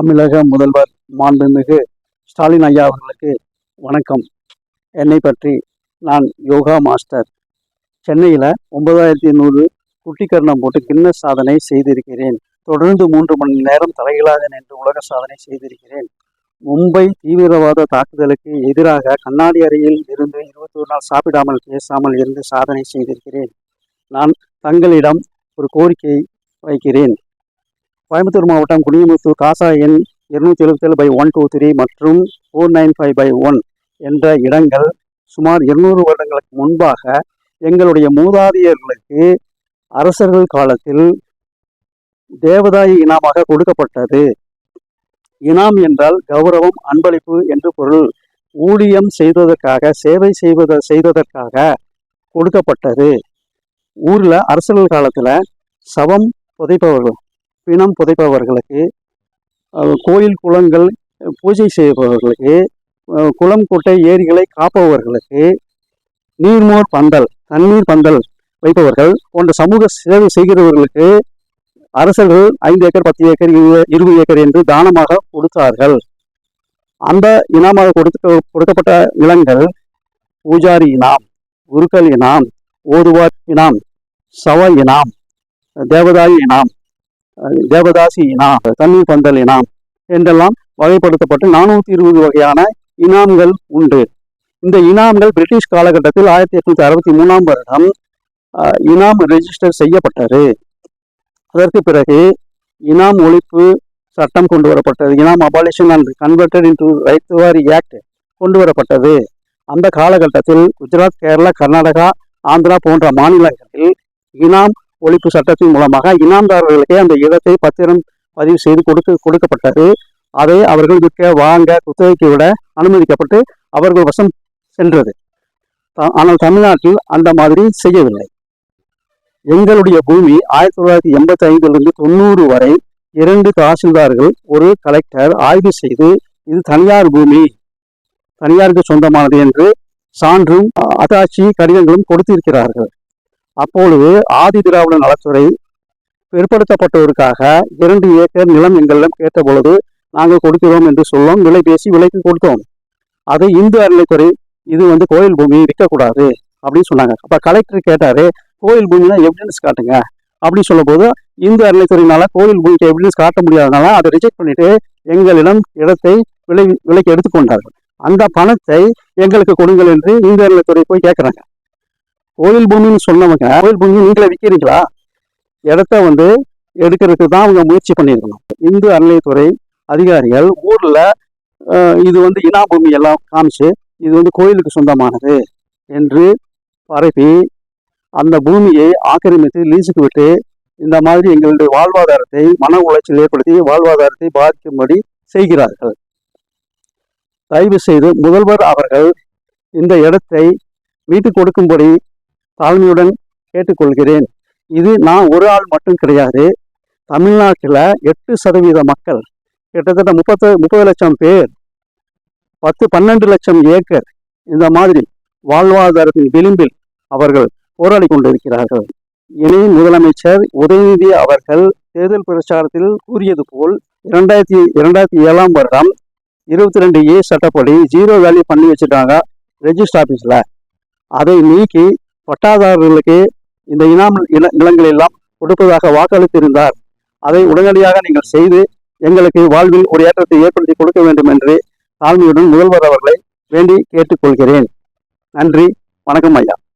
தமிழக முதல்வர் மாண்புமிகு ஸ்டாலின் ஐயா அவர்களுக்கு வணக்கம். என்னை பற்றி நான் யோகா மாஸ்டர். சென்னையில் ஒன்பதாயிரத்தி நூறு குட்டிக்கரணம் போட்டு கின்னஸ் சாதனை செய்திருக்கிறேன். தொடர்ந்து மூன்று மணி நேரம் தலைகளாக நின்று உலக சாதனை செய்திருக்கிறேன். மும்பை தீவிரவாத தாக்குதலுக்கு எதிராக கண்ணாடி அறையில் இருந்து இருபத்தொரு நாள் சாப்பிடாமல் பேசாமல் இருந்து சாதனை செய்திருக்கிறேன். நான் தங்களிடம் ஒரு கோரிக்கை வைக்கிறேன். கோயம்புத்தூர் மாவட்டம் குடியமுத்தூர் காசா எண் இருநூத்தி எழுபத்தேழு பை ஒன் டூ த்ரீ மற்றும் four nine five by one என்ற இடங்கள் சுமார் இருநூறு வருடங்களுக்கு முன்பாக எங்களுடைய மூதாதையர்களுக்கு அரசர்கள் காலத்தில் தேவதாயி இனாமாக கொடுக்கப்பட்டது. இனாம் என்றால் கௌரவம் அன்பளிப்பு என்று பொருள். ஊழியம் செய்ததற்காக சேவை செய்வத செய்ததற்காக கொடுக்கப்பட்டது. ஊரில் அரசர்கள் காலத்தில் சவம் புதைப்பவர்கள். பிணம் புதைப்பவர்களுக்கு கோயில் குளங்கள் பூஜை செய்பவர்களுக்கு குளம் குட்டை ஏரிகளை காப்பவர்களுக்கு நீர்மோர் பந்தல் தண்ணீர் பந்தல் வைப்பவர்கள் போன்ற சமூக சேவை செய்கிறவர்களுக்கு அரசர்கள் ஐந்து ஏக்கர் பத்து ஏக்கர் இருபது ஏக்கர் என்று தானமாக கொடுத்தார்கள். அந்த இனமாக கொடுத்து கொடுக்கப்பட்ட நிலங்கள் பூஜாரி இனாம் குருக்கள் இனாம் ஓதுவார் இனாம் சவ இனாம் தேவதாய் இனாம் தேவதாசி இனா தண்ணீர் பந்தல் இனாம் என்றெல்லாம் வகைப்படுத்தப்பட்டு நானூற்றி இருபது வகையான இனாம்கள் உண்டு. இந்த இனாம்கள் பிரிட்டிஷ் காலகட்டத்தில் ஆயிரத்தி எட்நூத்தி அறுபத்தி மூணாம் வருடம் இனாம் ரெஜிஸ்டர் செய்யப்பட்டது. அதற்கு பிறகு இனாம் ஒழிப்பு சட்டம் கொண்டு வரப்பட்டது. Inam abolition and converted into right to act கொண்டு வரப்பட்டது. அந்த காலகட்டத்தில் குஜராத் கேரளா கர்நாடகா ஆந்திரா போன்ற மாநிலங்களில் இனாம் ஒழிப்பு சட்டத்தின் மூலமாக இனாம்தாரர்களுக்கே அந்த இடத்தை பத்திரம் பதிவு செய்து கொடுத்து கொடுக்கப்பட்டது. அதை அவர்கள் விற்க வாங்க குத்தகைக்கு விட அனுமதிக்கப்பட்டு அவர்கள் வசம் சென்றது. த- ஆனால் தமிழ்நாட்டில் அந்த மாதிரி செய்யவில்லை. எங்களுடைய பூமி ஆயிரத்தி தொள்ளாயிரத்தி எண்பத்தி ஐந்திலிருந்து தொண்ணூறு வரை இரண்டு தாசில்தார்கள் ஒரு கலெக்டர் ஆய்வு செய்து இது தனியார் பூமி தனியாருக்கு சொந்தமானது என்று சான்றும் அத்தாட்சி கடிதங்களும் கொடுத்திருக்கிறார்கள். அப்பொழுது ஆதி திராவிட நலத்துறை பிற்படுத்தப்பட்டோருக்காக இரண்டு ஏக்கர் நிலம் எங்களிடம் கேட்ட பொழுது நாங்கள் கொடுக்கிறோம் என்று சொல்லோம் விலை பேசி விலைக்கு கொடுத்தோம். அதை இந்து அறநிலைத்துறை இது வந்து கோயில் பூமி விற்கக்கூடாது அப்படின்னு சொன்னாங்க. அப்ப கலெக்டர் கேட்டாரு கோயில் பூமினா எவிடன்ஸ் காட்டுங்க அப்படின்னு சொல்லும்போது இந்து அறநிலைத்துறையினால கோயில் பூமிக்கு எவிடன்ஸ் காட்ட முடியாதனால அதை ரிஜெக்ட் பண்ணிட்டு எங்களிடம் இடத்தை விலை விலைக்கு எடுத்துக்கொண்டார்கள். அந்த பணத்தை எங்களுக்கு கொடுங்கள் என்று இந்து அறநிலைத்துறை போய் கேட்குறாங்க கோயில் பூமின்னு சொன்னவங்க கோயில் பூமி நீங்களே விற்கிறீங்களா? இடத்த வந்து எடுக்கிறதுக்கு தான் அவங்க முயற்சி பண்ணியிருக்கணும். இந்து அறநிலையத்துறை அதிகாரிகள் ஊரில் இது வந்து இனா பூமி எல்லாம் காமிச்சு இது வந்து கோயிலுக்கு சொந்தமானது என்று பரப்பி அந்த பூமியை ஆக்கிரமித்து லீஸுக்கு விட்டு இந்த மாதிரி எங்களுடைய வாழ்வாதாரத்தை மன உளைச்சல் ஏற்படுத்தி வாழ்வாதாரத்தை பாதிக்கும்படி செய்கிறார்கள். தயவு செய்து முதல்வர் அவர்கள் இந்த இடத்தை வீட்டுக்கு கொடுக்கும்படி தாழ்மையுடன் கேட்டுக்கொள்கிறேன். இது நான் ஒரு ஆள் மட்டும் கிடையாது. தமிழ்நாட்டில் எட்டு சதவீத மக்கள் கிட்டத்தட்ட முப்பத்து முப்பது லட்சம் பேர் பத்து பன்னெண்டு லட்சம் ஏக்கர் இந்த மாதிரி வாழ்வாதாரத்தின் விளிம்பில் அவர்கள் போராடி கொண்டிருக்கிறார்கள். இணை முதலமைச்சர் உதயநிதி அவர்கள் தேர்தல் பிரச்சாரத்தில் கூறியது போல் இரண்டாயிரத்தி இரண்டாயிரத்தி ஏழாம் வருடம் இருபத்தி ரெண்டு ஏ சட்டப்படி ஜீரோ வேல்யூ பண்ணி வச்சுட்டாங்க ரெஜிஸ்டர் ஆஃபீஸில். அதை நீக்கி பட்டாதாரர்களுக்கு இந்த இனாம் இன- நிலங்கள் எல்லாம் கொடுப்பதாக வாக்களித்திருந்தார். அதை உடனடியாக நீங்கள் செய்து எங்களுக்கு வாழ்வில் ஒரு ஏற்றத்தை ஏற்படுத்தி கொடுக்க வேண்டும் என்று தாழ்மையுடன் முதல்வர் அவர்களை வேண்டி கேட்டுக்கொள்கிறேன். நன்றி வணக்கம் ஐயா.